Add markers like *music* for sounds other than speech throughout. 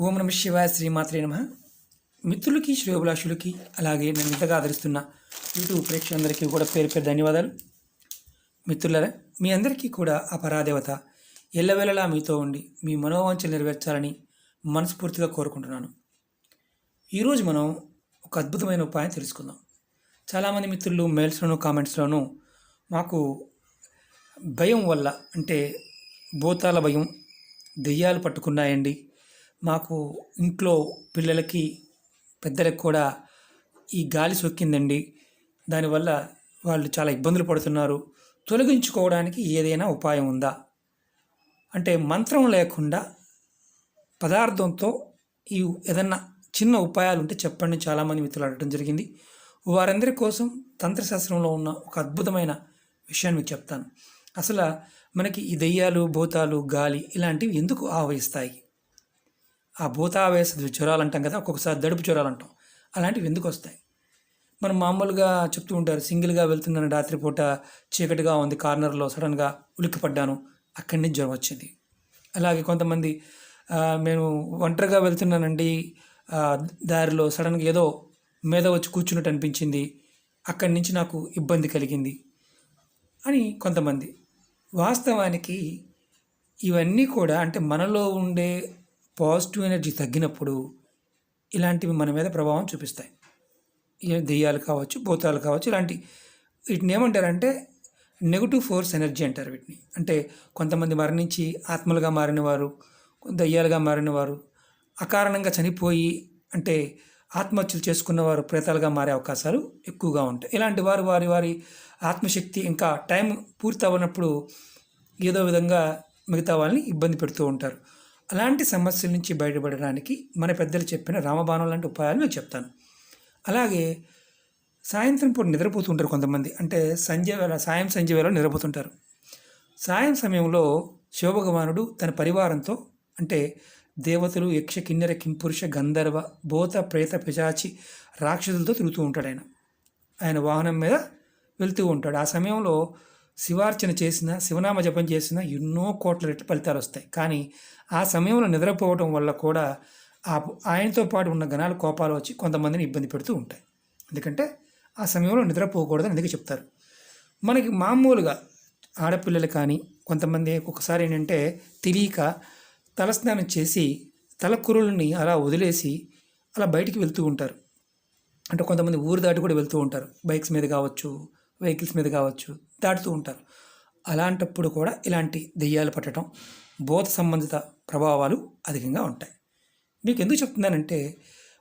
ఓం నమ శివాయ శ్రీమాత్రే నమ. మిత్రులకి శ్రేయోభిలాషులకి అలాగే నేను ఇంతగా ఆదరిస్తున్న యూట్యూబ్ ప్రేక్షకులందరికీ కూడా పేరు పేరు ధన్యవాదాలు. మిత్రులరా మీ అందరికీ కూడా ఆ పరాదేవత ఎల్లవేళలా మీతో ఉండి మీ మనోవాంఛలు నెరవేర్చాలని మనస్ఫూర్తిగా కోరుకుంటున్నాను. ఈరోజు మనం ఒక అద్భుతమైన ఉపాయం తెలుసుకుందాం. చాలామంది మిత్రులు మెయిల్స్లోనూ కామెంట్స్లోనూ మాకు భయం వల్ల అంటే భూతాల భయం దెయ్యాలు పట్టుకున్నాయండి మాకు ఇంట్లో పిల్లలకి పెద్దలకు కూడా ఈ గాలి సొక్కిందండి దానివల్ల వాళ్ళు చాలా ఇబ్బందులు పడుతున్నారు. తొలగించుకోవడానికి ఏదైనా ఉపాయం ఉందా? అంటే మంత్రం లేకుండా పదార్థంతో ఈ ఏదన్నా చిన్న ఉపాయాలు ఉంటే చెప్పండి. చాలామంది మిత్రులు అడగడం జరిగింది. వారందరి కోసం తంత్రశాస్త్రంలో ఉన్న ఒక అద్భుతమైన విషయాన్ని మీకు చెప్తాను. అసలు మనకి ఈ దెయ్యాలు భూతాలు గాలి ఇలాంటివి ఎందుకు ఆవహిస్తాయి? ఆ భూతావేశ జ్వరాలు అంటాం కదా ఒక్కొక్కసారి దడుపు జ్వరాలు అంటాం అలాంటివి ఎందుకు వస్తాయి? మనం మామూలుగా చెప్తూ ఉంటారు సింగిల్గా వెళ్తున్నాను రాత్రిపూట చీకటిగా ఉంది కార్నర్లో సడన్గా ఉలిక్కిపడ్డాను అక్కడి నుంచి జ్వరం వచ్చింది. అలాగే కొంతమంది నేను ఒంటరిగా వెళ్తున్నానండి దారిలో సడన్గా ఏదో మీద వచ్చి కూర్చున్నట్టు అనిపించింది అక్కడి నుంచి నాకు ఇబ్బంది కలిగింది అని కొంతమంది. వాస్తవానికి ఇవన్నీ కూడా అంటే మనలో ఉండే పాజిటివ్ ఎనర్జీ తగ్గినప్పుడు ఇలాంటివి మన మీద ప్రభావం చూపిస్తాయి. దెయ్యాలు కావచ్చు భూతాలు కావచ్చు ఇలాంటి వీటిని ఏమంటారంటే నెగిటివ్ ఫోర్స్ ఎనర్జీ అంటారు వీటిని. అంటే కొంతమంది మరణించి ఆత్మలుగా మారిన వారు దయ్యాలుగా మారిన వారు అకారణంగా చనిపోయి అంటే ఆత్మహత్యలు చేసుకున్నవారు ప్రేతాలుగా మారే అవకాశాలు ఎక్కువగా ఉంటాయి. ఇలాంటి వారు వారి వారి ఆత్మశక్తి ఇంకా టైం పూర్తి అవ్వనప్పుడు ఏదో విధంగా మిగతా వాళ్ళని ఇబ్బంది పెడుతూ ఉంటారు. అలాంటి సమస్యల నుంచి బయటపడడానికి మన పెద్దలు చెప్పిన రామబాణం లాంటి ఉపాయాలు నేను చెప్తాను. అలాగే సాయంత్రం పూట నిద్రపోతుంటారు కొంతమంది. అంటే సంధ్య వేళ సాయం సంధ్య వేళ నిద్రపోతుంటారు. సాయం సమయంలో శివభగవానుడు తన పరివారంతో అంటే దేవతలు యక్ష కిన్నెర కింపురుష గంధర్వ భూత ప్రేత పిశాచి రాక్షసులతో తిరుగుతూ ఉంటాడు ఆయన. ఆయన వాహనం మీద వెళ్తూ ఉంటాడు. ఆ సమయంలో శివార్చన చేసిన శివనామ జపం చేసిన ఎన్నో కోట్ల రెట్లు ఫలితాలు వస్తాయి. కానీ ఆ సమయంలో నిద్రపోవడం వల్ల కూడా ఆ ఆయనతో పాటు ఉన్న గణాల కోపాలు వచ్చి కొంతమందిని ఇబ్బంది పెడుతూ ఉంటాయి. ఎందుకంటే ఆ సమయంలో నిద్రపోకూడదని అందుకే చెప్తారు. మనకి మామూలుగా ఆడపిల్లలు కానీ కొంతమంది ఒక్కొక్కసారి ఏంటంటే తెలియక తలస్నానం చేసి తలకురులని అలా వదిలేసి అలా బయటికి వెళ్తూ ఉంటారు. అంటే కొంతమంది ఊరు దాటి కూడా వెళ్తూ ఉంటారు. బైక్స్ మీద కావచ్చు వెహికల్స్ మీద కావచ్చు. దాటుతూ ఉంటారు. అలాంటప్పుడు కూడా ఇలాంటి దెయ్యాలు పట్టడం బోధ సంబంధిత ప్రభావాలు అధికంగా ఉంటాయి. మీకు ఎందుకు చెప్తున్నానంటే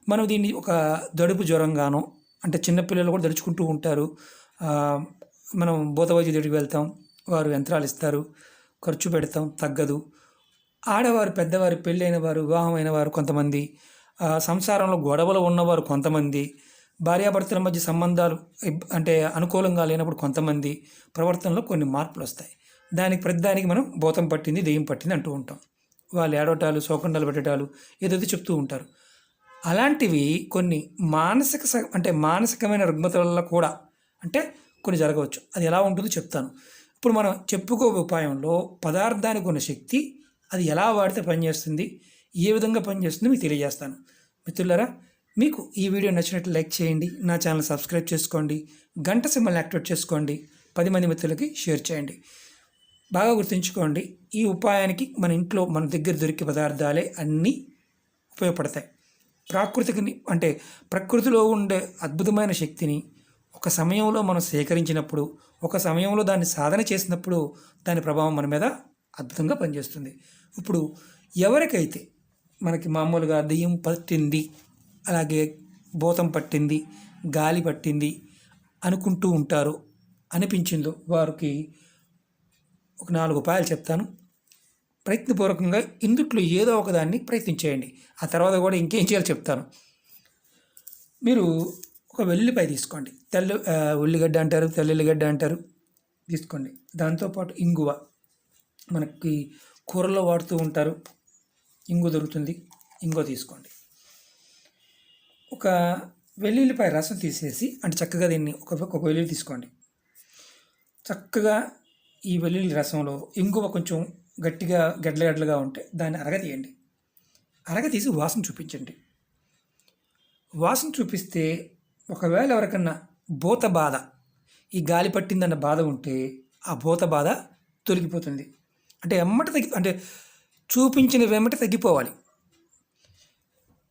మనం దీన్ని ఒక దడుపు జ్వరంగానో అంటే చిన్నపిల్లలు కూడా దడుచుకుంటూ ఉంటారు. మనం భూత వైద్యుడికి దగ్గరికి వెళ్తాం వారు యంత్రాలు ఇస్తారు ఖర్చు పెడతాం తగ్గదు. ఆడవారు పెద్దవారు పెళ్ళైన వారు వివాహమైన వారు కొంతమంది ఆ, సంసారంలో గొడవలు ఉన్నవారు కొంతమంది భార్యాభర్తల మధ్య సంబంధాలు అంటే అనుకూలంగా లేనప్పుడు కొంతమంది ప్రవర్తనలో కొన్ని మార్పులు వస్తాయి. దానికి ప్రతిదానికి మనం భూతం పట్టింది దెయ్యం పట్టింది అంటూ ఉంటాం. వాళ్ళు ఏడవటాలు శోకండాలు పెట్టడాలు ఏదైతే చెప్తూ ఉంటారు. అలాంటివి కొన్ని మానసిక అంటే మానసికమైన రుగ్మతల వల్ల కూడా అంటే కొన్ని జరగవచ్చు. అది ఎలా ఉంటుందో చెప్తాను. ఇప్పుడు మనం చెప్పుకో ఉపాయంలో పదార్థానికి ఉన్న శక్తి అది ఎలా వాడితే పనిచేస్తుంది ఏ విధంగా పనిచేస్తుందో మీకు తెలియజేస్తాను. మిత్రులారా మీకు ఈ వీడియో నచ్చినట్లు లైక్ చేయండి నా ఛానల్ సబ్స్క్రైబ్ చేసుకోండి గంట సింబల్ని యాక్టివేట్ చేసుకోండి పది మంది మిత్రులకి షేర్ చేయండి. బాగా గుర్తుంచుకోండి ఈ ఉపాయానికి మన ఇంట్లో మన దగ్గర దొరికే పదార్థాలే అన్నీ ఉపయోగపడతాయి. ప్రాకృతికని అంటే ప్రకృతిలో ఉండే అద్భుతమైన శక్తిని ఒక సమయంలో మనం సేకరించినప్పుడు ఒక సమయంలో దాన్ని సాధన చేసినప్పుడు దాని ప్రభావం మన మీద అద్భుతంగా పనిచేస్తుంది. ఇప్పుడు ఎవరికైతే మనకి మామూలుగా దెయ్యం పట్టింది అలాగే భూతం పట్టింది గాలి పట్టింది అనుకుంటూ ఉంటారు. అనిపించిందో వారికి ఒక నాలుగు ఉపాయాలు చెప్తాను. ప్రయత్నపూర్వకంగా ఇందుట్లో ఏదో ఒకదాన్ని ప్రయత్నించేయండి. ఆ తర్వాత కూడా ఇంకేం చేయాలో చెప్తాను. మీరు ఒక వెల్లిపాయ తీసుకోండి. తెల్ల ఉల్లిగడ్డ అంటారు తెల్లుల్లిగడ్డ అంటారు తీసుకోండి. దాంతోపాటు ఇంగువ. మనకి కూరలో వాడుతూ ఉంటారు. ఇంగు దొరుకుతుంది. ఇంగువ తీసుకోండి. ఒక వెల్లుల్లిపాయ రసం తీసేసి అంటే చక్కగా దీన్ని ఒక ఒక వెల్లుల్లి తీసుకోండి. చక్కగా ఈ వెల్లుల్లి రసంలో ఇంగువ కొంచెం గట్టిగా గడ్డల గడ్డలుగా ఉంటే దాన్ని అరగతీయండి అరగ తీసి వాసన చూపించండి. వాసన చూపిస్తే ఒకవేళ ఎవరికన్నా భూత బాధ ఈ గాలి పట్టిందన్న బాధ ఉంటే ఆ భూత బాధ తొలగిపోతుంది. అంటే ఎమ్మట తగ్గి అంటే చూపించిన వెమ్మట తగ్గిపోవాలి.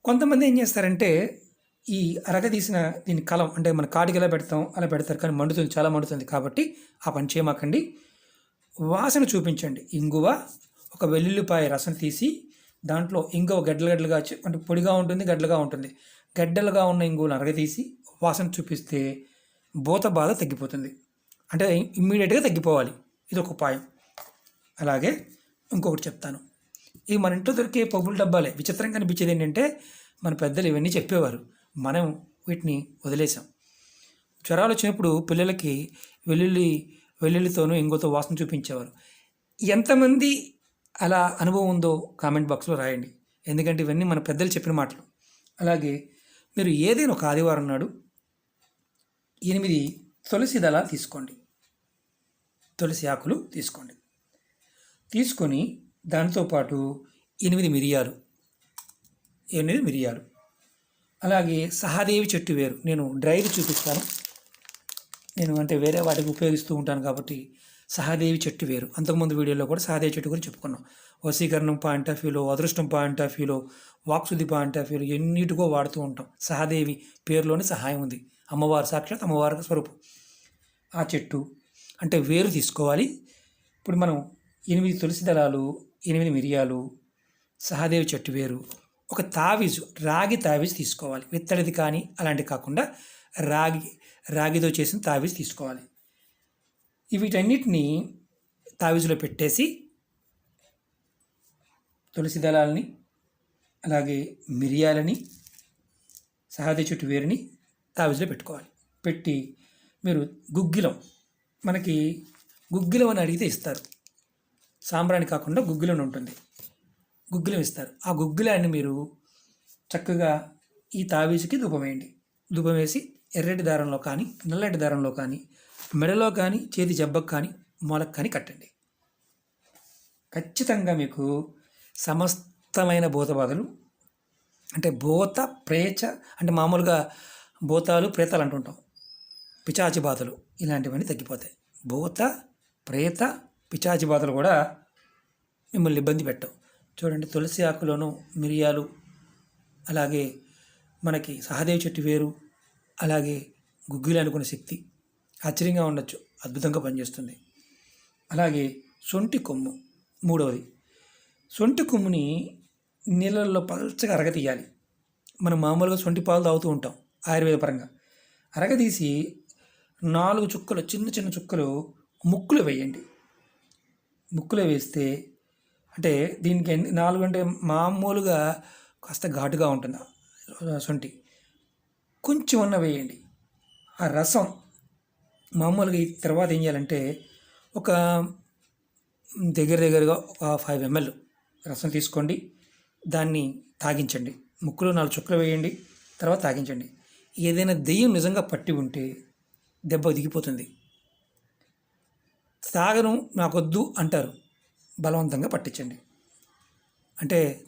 కొంతమంది ఏం చేస్తారంటే ఈ అరగ తీసిన దీని కలం అంటే మన కాటికి ఎలా పెడతాం అలా పెడతారు కానీ మండుతుంది చాలా మండుతుంది కాబట్టి ఆ పని చేయమాకండి. వాసన చూపించండి. ఇంగువ ఒక వెల్లుల్లిపాయ రసం తీసి దాంట్లో ఇంగువ గడ్డలు గడ్డలుగా అంటే పొడిగా ఉంటుంది గడ్డలుగా ఉంటుంది. గడ్డలుగా ఉన్న ఇంగువను అరగతీసి వాసన చూపిస్తే భూత బాధ తగ్గిపోతుంది. అంటే ఇమ్మీడియట్గా తగ్గిపోవాలి. ఇది ఒక ఉపాయం. అలాగే ఇంకొకటి చెప్తాను. ఇవి మన ఇంట్లో దొరికే పప్పుల డబ్బాలే విచిత్రంగా అనిపించేది ఏంటంటే మన పెద్దలు ఇవన్నీ చెప్పేవారు. మనం వీటిని వదిలేసాం జ్వరాలు వచ్చినప్పుడు పిల్లలకి వెల్లుల్లి వెల్లుల్లితోనూ ఇంగుతో వాసన చూపించేవారు. ఎంతమంది అలా అనుభవం ఉందో కామెంట్ బాక్స్లో రాయండి. ఎందుకంటే ఇవన్నీ మన పెద్దలు చెప్పిన మాటలు. అలాగే మీరు ఏదైనా ఒక ఆదివారం నాడు ఎనిమిది తులసి దళాలు తీసుకోండి. తులసి ఆకులు తీసుకోండి. తీసుకొని దానితో పాటు ఎనిమిది మిరియాలు ఎనిమిది మిరియాలు అలాగే సహాదేవి చెట్టు వేరు. నేను డ్రైవి చూపిస్తాను. నేను అంటే వేరే వాటికి ఉపయోగిస్తూ ఉంటాను కాబట్టి సహాదేవి చెట్టు వేరు. అంతకుముందు వీడియోలో కూడా సహాదేవి చెట్టు గురించి చెప్పుకున్నాం. వశీకరణం పాయింట్ ఆఫ్ వ్యూలో అదృష్టం పాయింట్ ఆఫ్ వ్యూలో వాక్సుది పాయింట్ ఆఫ్ వ్యూలో ఎన్నిటికో వాడుతూ ఉంటాం. సహాదేవి పేరులోనే సహాయం ఉంది. అమ్మవారు సాక్షాత్ అమ్మవారి స్వరూపం. ఆ చెట్టు అంటే వేరు తీసుకోవాలి. ఇప్పుడు మనం ఎనిమిది తులసి దళాలు ఎనిమిది మిరియాలు సహదేవి చెట్టు వేరు. ఒక తావీజు రాగి తావీజు తీసుకోవాలి. విత్తడిది కానీ అలాంటివి కాకుండా రాగి రాగితో చేసిన తావీజు తీసుకోవాలి. ఈ వీటన్నిటిని తావీజులో పెట్టేసి తులసి దళాలని అలాగే మిరియాలని సహజ చెట్టు వేరుని తావీజులో పెట్టుకోవాలి. పెట్టి మీరు గుగ్గిలం మనకి గుగ్గిలం అని అడిగితే ఇస్తారు. సాంబ్రాణి కాకుండా గుగ్గిలం ఉంటుంది. గుగ్గిలం ఇస్తారు. ఆ గుగ్గిలాన్ని మీరు చక్కగా ఈ తావీజుకి ధూపం వేయండి. ధూపం వేసి ఎర్రటి దారంలో కానీ నల్లటి దారంలో కానీ మెడలో కానీ చేతి జబ్బకు కానీ మొలకు కానీ కట్టండి. ఖచ్చితంగా మీకు సమస్తమైన భూత బాధలు అంటే భూత ప్రేచ అంటే మామూలుగా భూతాలు ప్రేతాలు అంటుంటాం. పిచాచి బాధలు ఇలాంటివన్నీ తగ్గిపోతాయి. భూత ప్రేత పిచాచి బాధలు కూడా మిమ్మల్ని ఇబ్బంది పెట్టవు. చూడండి తులసి ఆకులోను మిరియాలు అలాగే మనకి సహదేవి చెట్టు వేరు అలాగే గుగ్గిలు అనుకునే శక్తి ఆశ్చర్యంగా ఉండొచ్చు అద్భుతంగా పనిచేస్తుంది. అలాగే సొంటి కొమ్ము మూడవది. సొంటి కొమ్ముని నీళ్ళల్లో పల్చగా అరగతీయాలి. మనం మామూలుగా సొంటి పాలు తాగుతూ ఉంటాం ఆయుర్వేద పరంగా. అరగదీసి నాలుగు చుక్కలు చిన్న చిన్న చుక్కలు ముక్కులు వేయండి. ముక్కులో వేస్తే అంటే దీనికి ఎన్ని నాలుగు అంటే మామూలుగా కాస్త ఘాటుగా ఉంటుంది. శొంఠి కొంచెం అన్న వేయండి. ఆ రసం మామూలుగా ఈ తర్వాత ఏం చేయాలంటే ఒక దగ్గర దగ్గరగా ఒక ఫైవ్ ఎంఎల్ రసం తీసుకోండి. దాన్ని తాగించండి. ముక్కులో నాలుగు చుక్కలు వేయండి. తర్వాత తాగించండి. ఏదైనా దెయ్యం నిజంగా పట్టి ఉంటే దెబ్బ దిగిపోతుంది. తాగను నాకొద్దు అంటారు. బలవంతంగా పట్టించండి. అంటే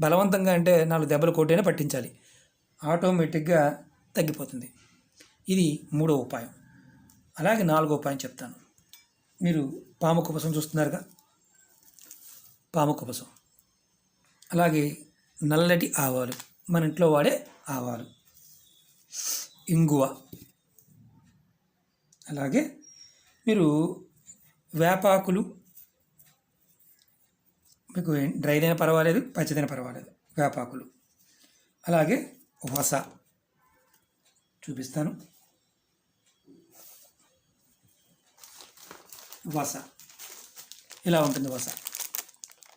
బలవంతంగా అంటే నాలుగు దెబ్బలు కొట్టైనా పట్టించాలి. ఆటోమేటిక్గా తగ్గిపోతుంది. ఇది మూడో ఉపాయం. అలాగే నాలుగో ఉపాయం చెప్తాను. మీరు పాము కుపసం చూస్తున్నారుగా? పాము కుపసం అలాగే నల్లటి ఆవాలు. మన ఇంట్లో వాడే ఆవాలు. ఇంగువ. అలాగే మీరు వేపాకులు మీకు డ్రైదైనా పర్వాలేదు పచ్చదైన పర్వాలేదు. వేపాకులు. అలాగే వస. చూపిస్తాను. వస. ఇలా ఉంటుంది వస.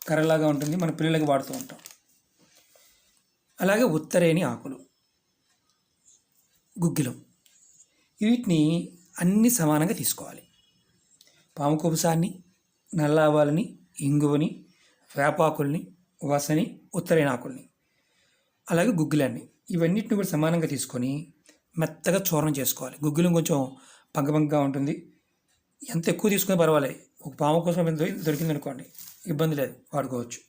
కర్రలాగా ఉంటుంది మన పిల్లలకి వాడుతూ ఉంటాం. అలాగే ఉత్తరేణి ఆకులు. గుగ్గిలం. వీటిని అన్ని సమానంగా తీసుకోవాలి. పాము కుబుసాన్ని నల్ల ఆవాలని ఇంగువని వేపాకుల్ని వసని ఉత్తరైనాకుల్ని అలాగే గుగ్గులన్నీ. ఇవన్నిటిని కూడా సమానంగా తీసుకొని మెత్తగా చూర్ణం చేసుకోవాలి. గుగ్గులు కొంచెం పంగపంగగా ఉంటుంది. ఎంత ఎక్కువ తీసుకుని పర్వాలేదు. ఒక పాము కోసం ఎంత దొరికింది అనుకోండి ఇబ్బంది లేదు వాడుకోవచ్చు.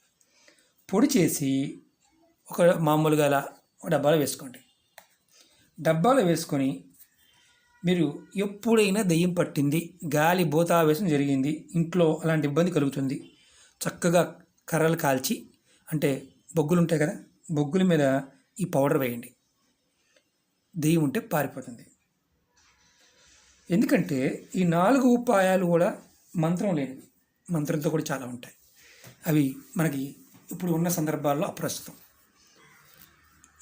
పొడి చేసి ఒక మామూలుగా అలా ఒక డబ్బాలో వేసుకోండి. డబ్బాలో వేసుకొని మీరు ఎప్పుడైనా దెయ్యం పట్టింది గాలి భూతావేశం జరిగింది ఇంట్లో అలాంటి ఇబ్బంది కలుగుతుంది చక్కగా కర్రలు కాల్చి అంటే బొగ్గులు ఉంటాయి కదా బొగ్గుల మీద ఈ పౌడర్ వేయండి. దెయ్యం ఉంటే పారిపోతుంది. ఎందుకంటే ఈ నాలుగు ఉపాయాలు కూడా మంత్రం లేనివి. మంత్రంతో కూడా చాలా ఉంటాయి. అవి మనకి ఇప్పుడు ఉన్న సందర్భాల్లో అప్రస్తుతం.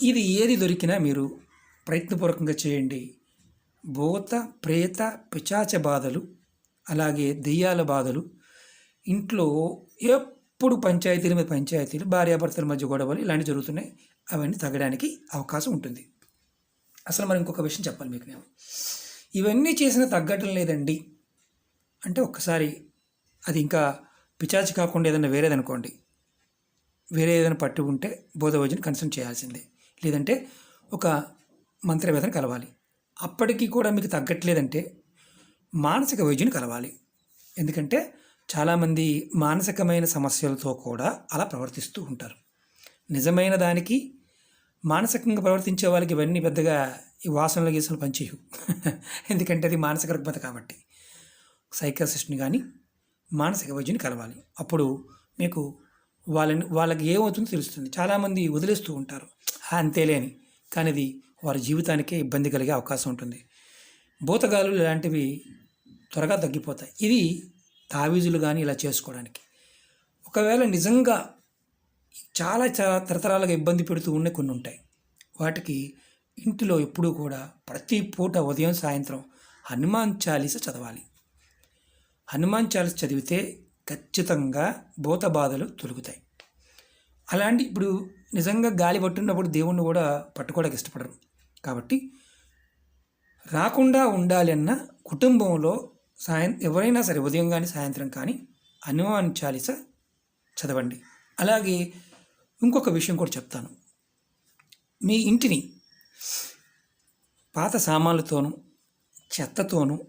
ఇది ఏది దొరికినా మీరు ప్రయత్నపూర్వకంగా చేయండి. భూత ప్రేత పిచాచ బాధలు అలాగే దెయ్యాల బాధలు ఇంట్లో ఎప్పుడు పంచాయతీల మీద పంచాయతీలు భార్యాభర్తల మధ్య గొడవలు ఇలాంటివి జరుగుతున్నాయి. అవన్నీ తగ్గడానికి అవకాశం ఉంటుంది. అసలు మరి ఇంకొక విషయం చెప్పాలి మీకు నేను. ఇవన్నీ చేసినా తగ్గటం లేదండి. అంటే ఒక్కసారి అది ఇంకా పిచాచి కాకుండా ఏదైనా వేరేదనుకోండి. వేరే ఏదైనా పట్టు ఉంటే బోధవైద్యుని కన్సల్ట్ చేయాల్సిందే. లేదంటే ఒక మంత్రవేదన కలవాలి. అప్పటికి కూడా మీకు తగ్గట్లేదంటే మానసిక వైద్యుని కలవాలి. ఎందుకంటే చాలామంది మానసికమైన సమస్యలతో కూడా అలా ప్రవర్తిస్తూ ఉంటారు. నిజమైన దానికి మానసికంగా ప్రవర్తించే వాళ్ళకి ఇవన్నీ పెద్దగా ఈ వాసనలు గీసలు పనిచేయవు. *laughs* ఎందుకంటే అది మానసిక రుగ్మత కాబట్టి. సైకాసిస్ట్ని కానీ మానసిక వైద్యుని కలవాలి. అప్పుడు మీకు వాళ్ళని వాళ్ళకి ఏమవుతుందో తెలుస్తుంది. చాలామంది వదిలేస్తూ ఉంటారు. అంతేలేని కానీ అది వారి జీవితానికే ఇబ్బంది కలిగే అవకాశం ఉంటుంది. భూతగాలు ఇలాంటివి త్వరగా తగ్గిపోతాయి. ఇది తావీజులు కానీ ఇలా చేసుకోవడానికి. ఒకవేళ నిజంగా చాలా చాలా తరతరాలుగా ఇబ్బంది పెడుతూ ఉన్న కొన్ని ఉంటాయి. వాటికి ఇంటిలో ఎప్పుడూ కూడా ప్రతి పూట ఉదయం సాయంత్రం హనుమాన్ చాలీస చదవాలి. హనుమాన్ చాలీస చదివితే ఖచ్చితంగా భూత బాధలు తొలుగుతాయి. అలాంటి ఇప్పుడు నిజంగా గాలి పట్టున్నప్పుడు దేవుణ్ణి కూడా పట్టుకోవడానికి ఇష్టపడరు. కాబట్టి రాకుండా ఉండాలన్న కుటుంబంలో సాయం ఎవరైనా సరే ఉదయం కానీ సాయంత్రం కానీ హనుమాన్ చాలీస చదవండి. అలాగే ఇంకొక విషయం కూడా చెప్తాను. మీ ఇంటిని పాత సామాన్లతోనూ చెత్తతోనూ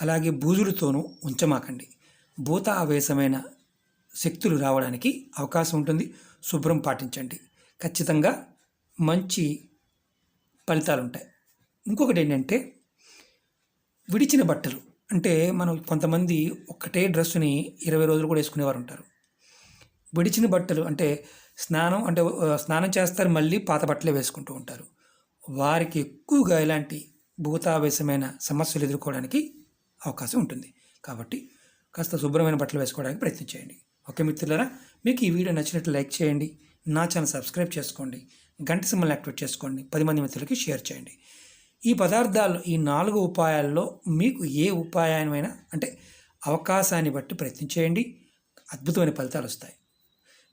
అలాగే బూజులతోనూ ఉంచమాకండి. భూత ఆవేశమైన శక్తులు రావడానికి అవకాశం ఉంటుంది. శుభ్రం పాటించండి. ఖచ్చితంగా మంచి ఫలితాలు ఉంటాయి ఇంకొకటి ఏంటంటే విడిచిన బట్టలు. అంటే మనం కొంతమంది ఒక్కటే డ్రెస్సుని ఇరవై రోజులు కూడా వేసుకునేవారు ఉంటారు. విడిచిన బట్టలు అంటే స్నానం అంటే స్నానం చేస్తారు మళ్ళీ పాత బట్టలే వేసుకుంటూ ఉంటారు. వారికి ఎక్కువగా ఇలాంటి భూతావేశమైన సమస్యలు ఎదుర్కోవడానికి అవకాశం ఉంటుంది. కాబట్టి కాస్త శుభ్రమైన బట్టలు వేసుకోవడానికి ప్రయత్నించేయండి ఓకే మిత్రులారా మీకు ఈ వీడియో నచ్చినట్లు లైక్ చేయండి. నా ఛానల్ సబ్స్క్రైబ్ చేసుకోండి. గంట సింబల్ యాక్టివేట్ చేసుకోండి. పది మంది మిత్రులకి షేర్ చేయండి. ఈ పదార్థాలు ఈ నాలుగు ఉపాయాల్లో మీకు ఏ ఉపాయమైనా అంటే అవకాశాన్ని బట్టి ప్రయత్నించేయండి అద్భుతమైన ఫలితాలు వస్తాయి.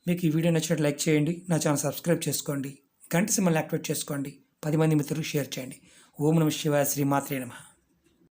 మీకు ఈ వీడియో నచ్చినట్టు లైక్ చేయండి. నా ఛానల్ సబ్స్క్రైబ్ చేసుకోండి. గంట సింబల్ యాక్టివేట్ చేసుకోండి. పది మంది మిత్రులకు షేర్ చేయండి. ఓం నమ శివాయ శ్రీమాత్రే నమః.